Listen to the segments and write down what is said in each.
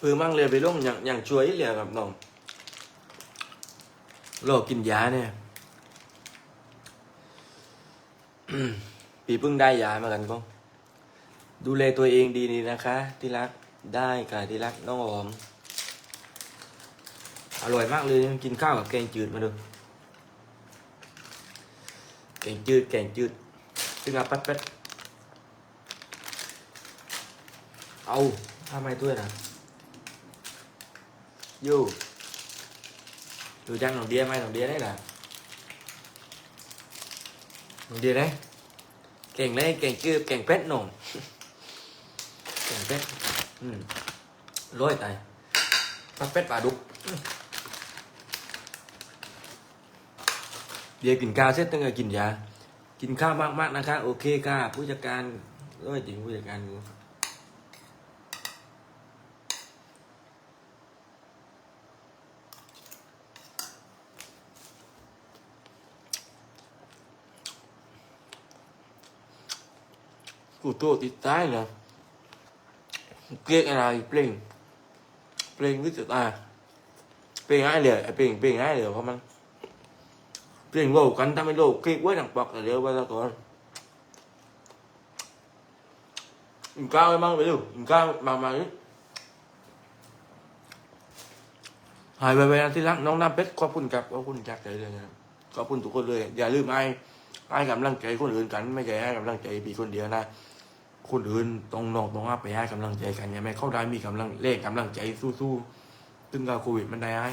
ปือมั่งเลยไปลงอย่างอย่างช่วยเลยครับน้องโรคกินยาเนี่ยปีเพิ่งได้ยามากันก็ดูแลตัวเองดีๆนะคะ ที่รักได้ค่ะที่รักน้องหอมอร่อยมากเลยกินข้าวกับแกงจืดมาดูแกงจืดแกงจืดซึ่งอาปัดเป็ดเอาทำไมด้วยนะ อยู่ดูจังหนองเดียไหมหนองเดียได้ là หนองเดีย đấy เก่งเลยเก่งจืดเก่งเป็ดหนองเก่งเป็ดอืมร้อยตายปัดเป็ดปลาดุกเดี๋ยกินข้าเสร็จตั้งกินยากินข้าวมากๆนะคะ โอเคค่ะ ผู้จัดการเอ้ยจริงผู้จัดการ กูโตติดตายนะเกลียดอะไรเพลงเพลงรู้สึกอะเพลงง่ายเลยไอ้เพลงเพลงง่ายเลยเพราะมันเปลี่ยนโลกันทำให้โลกคิดไว้ดังปอกแต่เดี๋ยวไปแล้วก่อนกินข้าวไปมั่งไปดูกินข้าวมามาดิหายไปไปนะที่รักน้องน้ำเพชรขอบคุณครับขอบคุณจากใจเลยนะขอบคุณทุกคนเลย อย่าลืมไอ้ไอ้กำลังใจคนอื่นกัน ไม่ใช่ให้กำลังใจพี่คนเดียวนะ คนอื่นต้องนอกต้องอัพไปให้กำลังใจกันอย่าไม่เข้าได้มีกำลังเล่กำลังใจสู้ๆตึงกับโควิดมันได้ไอ้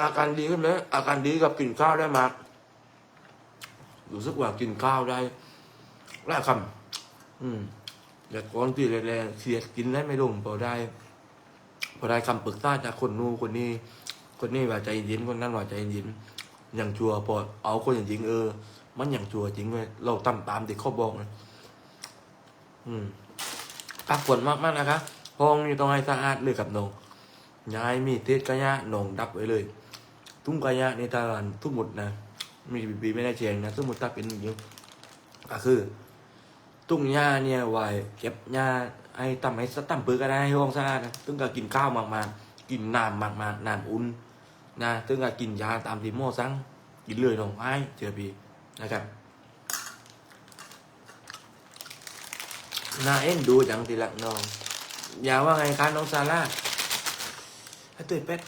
อาการดีขึ้นไหมอาการดีกับกินข้าวได้มากรู้สึกว่ากินข้าวได้ได้คำอืมแต่ก่อนที่แรงๆเสียดกินได้ไม่ลงพอได้ พอได้คำปรึกษาจากคนนู้นคนนี้ คนนี้ว่าใจเย็นคนนั้นว่าใจเย็นอย่างชัวร์พอเอาคนอย่างจริงเออ มันอย่างชัวร์จริงเลยเราตามตามที่เขาบอกนะอืมพักผ่อนมากนะคะห้องนี้ต้องให้สะอาดเลยกับน้องย้ายมีเทศกระยะหนองดับไว้เลยตุ้งกายะในตาลันทุกหมดนะมีบีบีไม่ได้เชียงนะทุกหมดถ้าเป็นอย่างนี้ก็คือ ตุ้งหญ้าเนี่ยไว้เก็บหญ้าให้ทำให้สตั้มปือก็ได้ให้ห้องสะอาดนะตึงก็กินข้าวมากๆ กินน้ำมากๆน้ำอุ่นนะตึงก็กินยาตามที่หมอสั่งกินเลยน้องไอ้เจอบีนะครับน่าเอ็นดูจังทีละน้อง อย่าว่าไงคะน้องซาร่าให้ตื่นเป็ด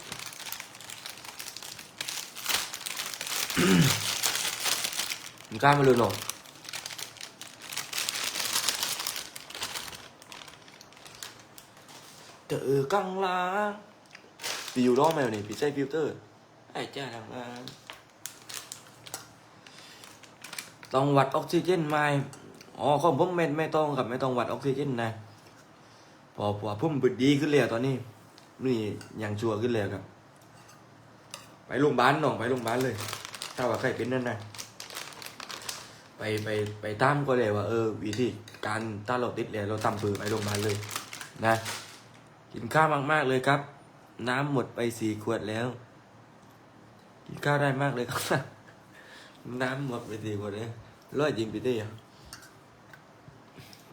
mình cam mà lừa nổi tự căng lá view đó mèo này bị xây filter ai cha thằng là ต้องวัดออกซิเจนไหมอ๋อของผมไม่ไม่ต้องครับไม่ต้องวัดออกซิเจนนะพอพอพุ่มเปิดดีขึ้นเลยอะตอนนี้ นี่ยังชัวร์ขึ้นเลยครับ ไปโรงพยาบาลน้องไปโรงพยาบาลเลย ถ้าว่าใครเป็นนั่นนะไปไปไปตามก็เลยว่า เออ วิธีการถ้าเราติดเลยเราทำปือไปโรงพยาบาลเลย นะ กินข้าวมากๆเลยครับ น้ำหมดไปสี่ขวดแล้ว กินข้าวได้มากเลยครับ น้ำหมดไปสี่ขวดเลยร้อยจริงพี่ตี้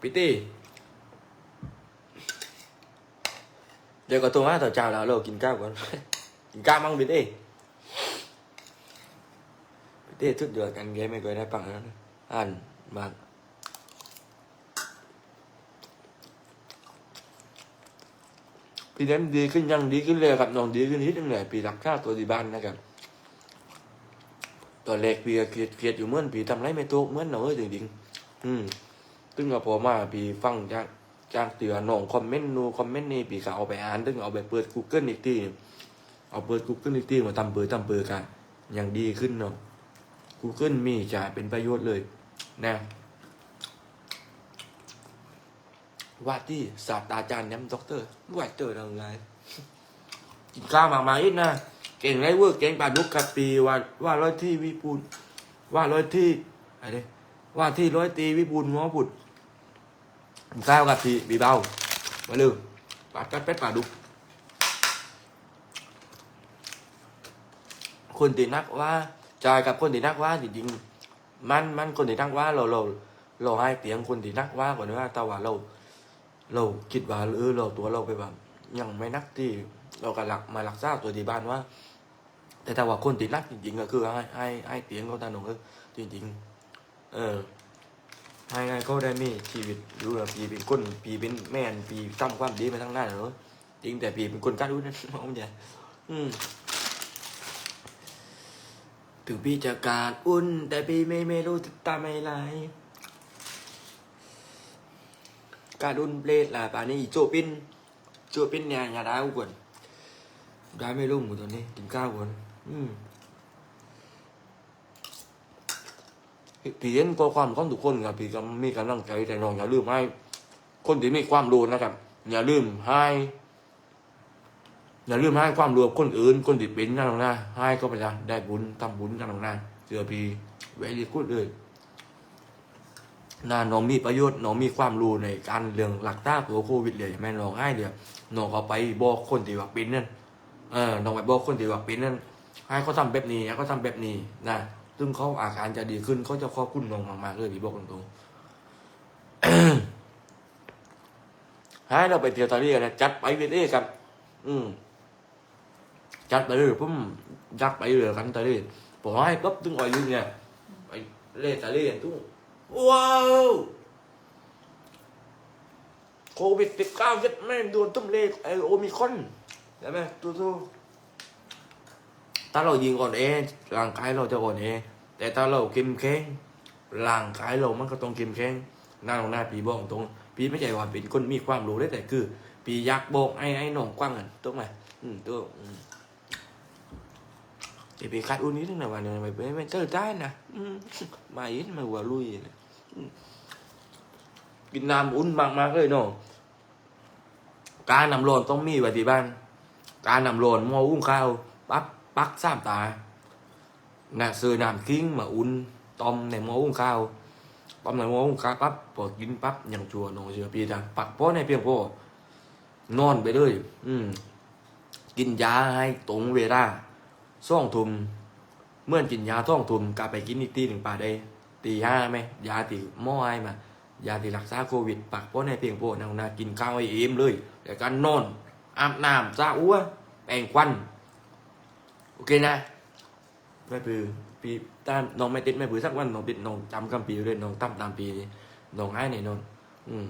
พี่ตี้เดี๋ยวก็ตัวมาต่อเจ้าแล้วเรากินข้าวก่อน กินข้าวมั่งพี่ตี้พี่ตี้ทุดเดือดกันเกมไม่เคยได้ปังนะอ่านมาก ปีนี้ดีขึ้นยังดีขึ้นเลยครับน้องดีขึ้นนิดนึงเลยปีรักษาตัวที่บ้านนะครับตอนแรกปีเครียดเครียดอยู่เหมื่อนปีทำไรไม่ถูกเหมื่อนน้อยจริงๆอืมตึงก็พอมาปีฟังจากจากเตือน้องคอมเมนต์นูคอมเมนต์นี่ปีก็เอาไปอ่านตึงเอาไปเปิด Google อีกทีเอาเปิด Google อีกทีมาทำเปิดทำเปิดกันอย่างดีขึ้นเนาะ Google มีจะเป็นประโยชน์เลย นะ ว่าที่ศาสตราจารย์แนมด็อกเตอร์ว่าเจอเราไงกินข้าวมากมาอีกนะเก่งไรเวอร์เก่งปลาดุกกับปีว่าว่าร้อยที่วิปูนว่าร้อยที่อะไรว่าที่ร้อยตีวิปูนง้อบุตรกินข้าวกับปีปีเบามาลืมปลากัดเป็ดปลาดุกคนตีนักว่าใช่กับคนที่นักว่าจริงๆมันมันคนที่นักว่าเราเราเราให้เตียงคนที่นักว่าก่อนว่าต่ว่าเรา เราคิดว่าเออเราตัวเราไปแบบยังไม่นักที่เรากำลังมารักษาตัวที่บ้านว่า แต่ถ้าว่าคนที่นักจริงๆก็คือให้ให้ให้เตียงเขาตาหนงก็จริง ๆ เออให้ให้เขาได้มีชีวิตดูว่าปีเป็นคนปีเป็นแม่นปีทำความดีมาทั้งหน้าเนอจริงแต่ปีเป็นคนกล้ารู้นั่นมองใหญ่อืมถึงพี่จะการอุ่น แต่พี่ไม่ไม่รู้จะตามอะไร การอุ่นเปลด là bà này chỗ pin chỗ pin nhà nhà đá quần đá mê lung của tôi này tính cao quần ừ. พี่เห็นข้อความของทุกคนครับพี่ก็มีกำลังใจแต่น้องอย่าลืมให้ คนที่มีความรู้นะครับ อย่าลืมให้ อย่าลืมให้ความรู้กับคนอื่น คนที่เป็นนั่นหรอกนะให้ก็ไปจะได้บุญทำบุญนั่นหรอกนะเสือพี่เวลีกูดเลย น่าน้องมีประโยชน์น้องมีความรู้ในการเรื่องหลักต้าตัวโควิดเลยแม่น้องให้เดียวน้องเอาไปบอกคนที่ว่าเป็นนั่นเออน้องไปบอกคนที่ว่าเป็นนั่นให้เขาทำแบบนี้ให้เขาทำแบบนี้นะซึ่งเขาอาการจะดีขึ้นเขาจะขอบคุณน้องมากๆเลยพี่บอกตรงๆให้เราไปเที่ยวทะเลกันนะจัดไปเรื่อยๆครับอืมจัดไปเลยผมจัดไปเลยกันทะเลผมให้ปุ๊บตึงอ่อยยืนเนี่ยไปเล่นทะเลตุ้ง ว้าวโควิดสิบเก้ายัดแม่งโดนตุ้มเล่ไอโอมิคอนใช่ไหมตู้ตู้ถ้าเรายิงก่อนเองร่างกายเราจะอ่อนเองแต่ถ้าเราเข้มแข็งร่างกายเรามันก็ต้องเข้มแข็งหน้าของหน้าปีบอกตรงปีไม่ใช่ว่าเป็นคนมีความรู้ได้แต่คือ ปียากบอกไอ้ไอ้น้องกว้างกันถูกไหมอืมถูกอืมแต่ปีคาดอุ่นนิดนึงนะวันนี้ไม่ไม่เจอได้นะอืมมาอีกมาหัวลุยนะอืม กินน้ำอุ่นมากๆเลยเน้องการนำร้อนต้องมีไว้ที่บ้าน การนำร้อนหม้ออุ้งข้าวปั๊บปักสามตาน่ะซื้อน้ำคิงมาอุ่นต้มในหม้ออุ้งข้าวต้มในหม้ออุ้งข้าวปั๊บพอกินปั๊บยังชัวน้องเชื่อปีจ้ะปักโป้ในเพียงพอนอนไปเลย อืม กินยาให้ตรงเวลาซ่องทุมเมื่อกินยาท่องทุมกลับไปกินอีกตีหนึ่งป่าได้ ตีห้าไหมยาตีหม้อไอมายาตีรักษาโควิดปักป้อนในเพียงโพดนานากินข้าวให้เอ็มเลยแต่การนอนอาบน้ำซาอ้วแปรงควันโอเคนะไม่ปือปีตามน้องไม่ติดไม่ปือสักวันน้องติดน้องจำคำปีเลยน้องตั้มตามปีน้องให้ในนอนอืม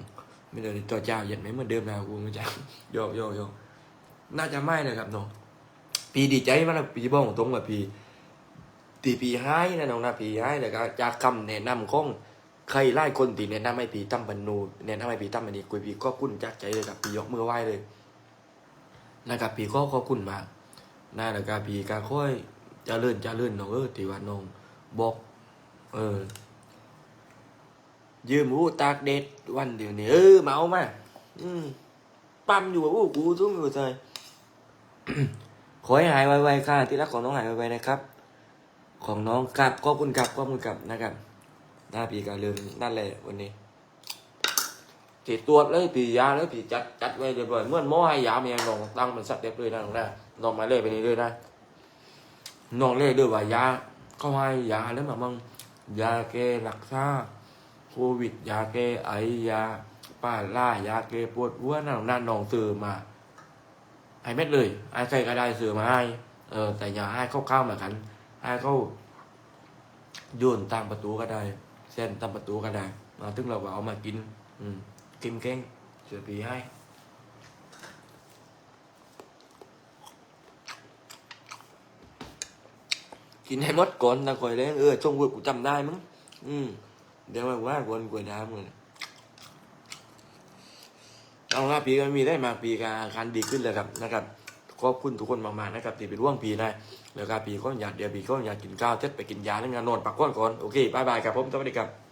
ไม่เลยตัวเจ้าเหยียดไม่เหมือนเดิมแล้วกูไม่จ้าโยโยโยน่าจะไม่เลยครับน้องปีดีใจมากนะปีบ้องตรงกับปี ตีปีให้นะน้องนะปีให้แต่ก็จากคำแนะนำของใครไล่คนตีแนะนำให้ปีตั้มบรรนูแนะนำให้ปีตั้มบันนี้กุยปีก็คุ้นจากใจเลยครับปียกมือไหว้เลยนะครับปีก็ขอบคุณมากน่าแล้วก็ปีก็ค่อยจะเลื่อนจะเลื่อนน้องเออตีว่าน้องบอก เออ ยืมอู้ตากเด็ดวันเดียวนี้เออมาเอามาอืมปั๊มอยู่อู้กูทุ่มอยู่เลยขอให้หายไวๆค่ะที่รักของน้องหายไวๆนะครับ ของน้องกับขอบคุณกับขอบคุณกับนะครับหน้าปีการลืมนั่นแหละวันนี้ตีตรวจเลยปียาเลยปีจัดจัดไว้เรียบร้อยเมื่อหม้อให้ยาเมียน้องตั้งมันสักเรียบเลยนะน้องนะน้องมาเล่ไปนี่เลยนะน้องเล่ด้วยว่ายาเขาให้ยาแล้วมามั่งยาแก้รักษาโควิด ยาแก้ไอยาป้าล่ายาแก้ปวดหัวนั่นนั่นนองซื้อมาให้เม็ดเลยไอ้ใครก็ได้ซื้อมาให้เออแต่อย่าให้เข้าๆเข้ามากัน ให้เขาโยนตามประตูก็ได้เส้นตามประตูก็ได้มาถึงเราก็เอามากิน อืมกินเก่งเสือปีให้กินให้หมดก่อนนะคอยเล่นเออช่วงเวกูจำได้มั้งอืมเดี๋ยวมาว่าคนกวยน้ำเลยเอาละปีก็มีได้มาปีการอาการดีขึ้นเลยครับนะครับ ขอบคุณทุกคนมากๆนะครับที่เป็นร่วงปีนะแล้วก็ปีก็อยากเดี๋ยวปีก็อยากกินข้าวเท็ดไปกินยาแล้วงานนอนปักก้อนก่อนโอเคบายบายครับผมสวัสดีครับ